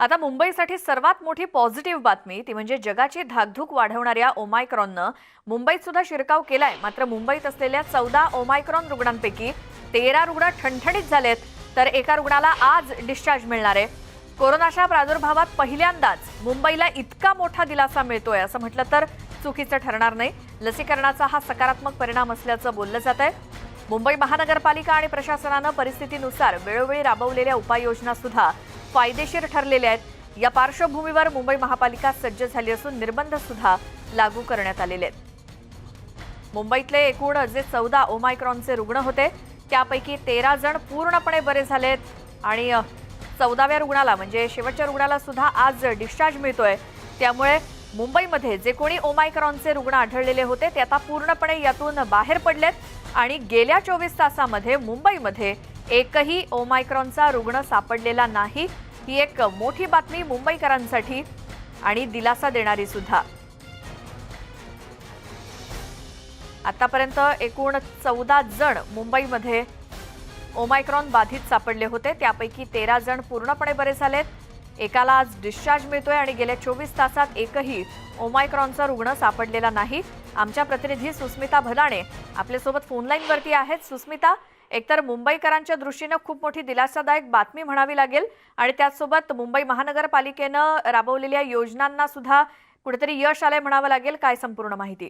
आता मुंबईसाठी सर्वात मोठी पॉझिटिव्ह बातमी ती म्हणजे जगाची धाकधूक वाढवणाऱ्या ओमायक्रॉननं मुंबईत सुद्धा शिरकाव केलाय. मात्र मुंबईत असलेल्या चौदा ओमायक्रॉन रुग्णांपैकी तेरा रुग्ण ठणठणीत झालेत तर एका रुग्णाला आज डिस्चार्ज मिळणार आहे. कोरोनाच्या प्रादुर्भावात पहिल्यांदाच मुंबईला इतका मोठा दिलासा मिळतोय असं म्हटलं तर चुकीचं ठरणार नाही. लसीकरणाचा हा सकारात्मक परिणाम असल्याचं बोललं जात आहे. मुंबई महानगरपालिका आणि प्रशासनानं परिस्थितीनुसार वेळोवेळी राबवलेल्या उपाययोजना सुद्धा फायदेशीर ठरलेल्या आहेत. या पार्श्वभूमीवर मुंबई महापालिका सज्ज झाली असून निर्बंध सुद्धा लागू करण्यात आलेले आहेत. मुंबईतले एकूण जे चौदा ओमायक्रॉनचे रुग्ण होते त्यापैकी तेरा जण पूर्णपणे बरे झालेत आणि चौदाव्या रुग्णाला म्हणजे शेवटच्या रुग्णाला सुद्धा आज डिस्चार्ज मिळतोय. त्यामुळे मुंबईमध्ये जे कोणी ओमायक्रॉनचे रुग्ण आढळलेले होते ते आता पूर्णपणे यातून बाहेर पडलेत. आणि गेल्या चोवीस तासामध्ये मुंबईमध्ये एकही ओमायक्रॉनचा रुग्ण सापडलेला नाही ही एक मोठी बातमी मुंबईकरांसाठी आणि दिलासा देणारी सुद्धा. आतापर्यंत एकूण चौदा जण मुंबईमध्ये ओमायक्रॉन बाधित सापडले होते. त्यापैकी तेरा जण पूर्णपणे बरे झालेत. एकाला आज डिस्चार्ज मिळतोय आणि गेल्या चोवीस तासात एकही ओमायक्रॉनचा रुग्ण सापडलेला नाही. आमच्या प्रतिनिधी सुस्मिता भदाणे आपल्यासोबत फोनलाईनवरती आहेत. सुस्मिता एकतर मुंबईकरांच्या दृष्टीनं खूप मोठी दिलासादायक बातमी म्हणावी लागेल आणि त्याचसोबत मुंबई महानगरपालिकेनं राबवलेल्या योजनांना सुद्धा कुठेतरी यश आलंय म्हणावं लागेल. काय संपूर्ण माहिती?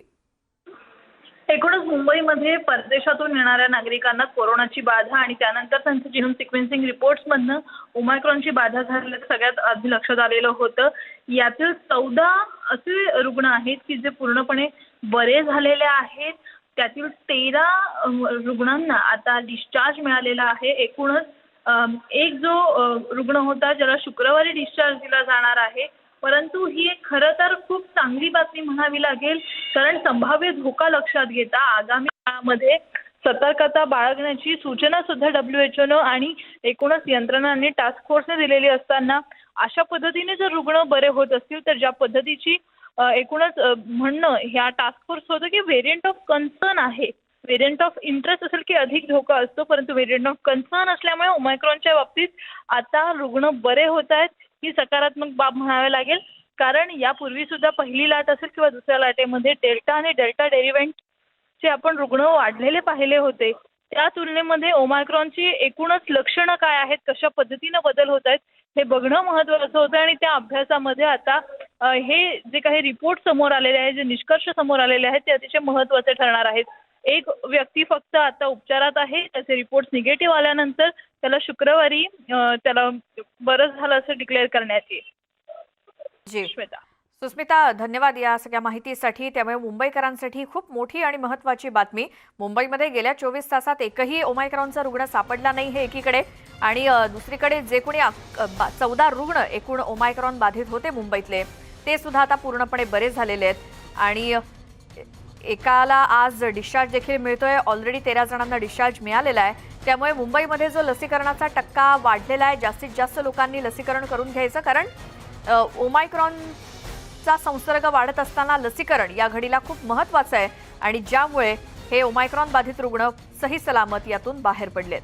एकूणच मुंबईमध्ये परदेशातून येणाऱ्या नागरिकांना कोरोनाची बाधा आणि त्यानंतर त्यांचं जिनोम सिक्वेन्सिंग रिपोर्ट्समधनं ओमायक्रॉनची बाधा झालेलं सगळ्यात आधी लक्षात आलेलं होतं. यातील चौदा असे रुग्ण आहेत की जे पूर्णपणे बरे झालेले आहेत. त्यातील तेरा रुग्णांना आता डिस्चार्ज मिळालेला आहे. एकूणच एक जो रुग्ण होता ज्याला शुक्रवारी डिस्चार्ज दिला जाणार आहे. परंतु ही एक खरं तर खूप चांगली बातमी म्हणावी लागेल. कारण संभाव्य धोका लक्षात घेता आगामी काळामध्ये सतर्कता बाळगण्याची सूचना सुद्धा डब्ल्यू एच ओनं आणि एकूणच यंत्रणांनी टास्क फोर्सने दिलेली असताना अशा पद्धतीने जर रुग्ण बरे होत असतील तर ज्या पद्धतीची एकूणच म्हणणं ह्या टास्क फोर्स होतं की व्हेरियंट ऑफ कन्सर्न आहे. व्हेरियंट ऑफ इंटरेस्ट असेल की अधिक धोका असतो परंतु व्हेरियंट ऑफ कन्सर्न असल्यामुळे ओमायक्रॉनच्या बाबतीत आता रुग्ण बरे होत आहेत ही सकारात्मक बाब म्हणावी लागेल. कारण यापूर्वी सुद्धा पहिली लाट असेल किंवा दुसऱ्या लाटेमध्ये डेल्टा आणि डेल्टा डेरिव्हेंटचे आपण रुग्ण वाढलेले पाहिले होते. त्या तुलनेमध्ये ओमायक्रॉनची एकूणच लक्षणं काय आहेत कशा पद्धतीनं बदल होत आहेत हे बघणं महत्त्वाचं होतं आणि त्या अभ्यासामध्ये आता हे जे काही रिपोर्ट समोर आलेले आहेत जे निष्कर्ष समोर आलेले आहेत ते अतिशय महत्त्वाचे ठरणार आहेत. एक व्यक्ती फक्त आता उपचारात आहे त्याचे रिपोर्ट निगेटिव्ह आल्यानंतर त्याला शुक्रवारी त्याला बरं झालं असं डिक्लेअर करण्यात येईल. जी. श्वेता सुस्मिता धन्यवाद या सगळ्या माहितीसाठी. त्यामुळे मुंबईकरांसाठी खूप मोठी आणि महत्त्वाची बातमी. मुंबईमध्ये गेल्या चोवीस तासात एकही ओमायक्रॉनचा रुग्ण सापडला नाही हे एकीकडे. आणि दुसरीकडे जे कोणी चौदा रुग्ण एकूण ओमायक्रॉन बाधित होते मुंबईतले. ते सुद्धा आता पूर्णपणे बरे झालेले आहेत. आणि एकाला आज डिस्चार्ज देखील मिळतोय. ऑलरेडी तेरा जणांना डिस्चार्ज मिळालेला आहे. त्यामुळे मुंबईमध्ये जो लसीकरणाचा टक्का वाढलेला आहे जास्तीत जास्त लोकांनी लसीकरण करून घ्यायचं कारण ओमायक्रॉनचा संसर्ग वाढत असताना लसीकरण या घडीला खूप महत्वाचं आहे. आणि ज्यामुळे हे ओमायक्रॉन बाधित रुग्ण सही सलामत यातून बाहेर पडलेत.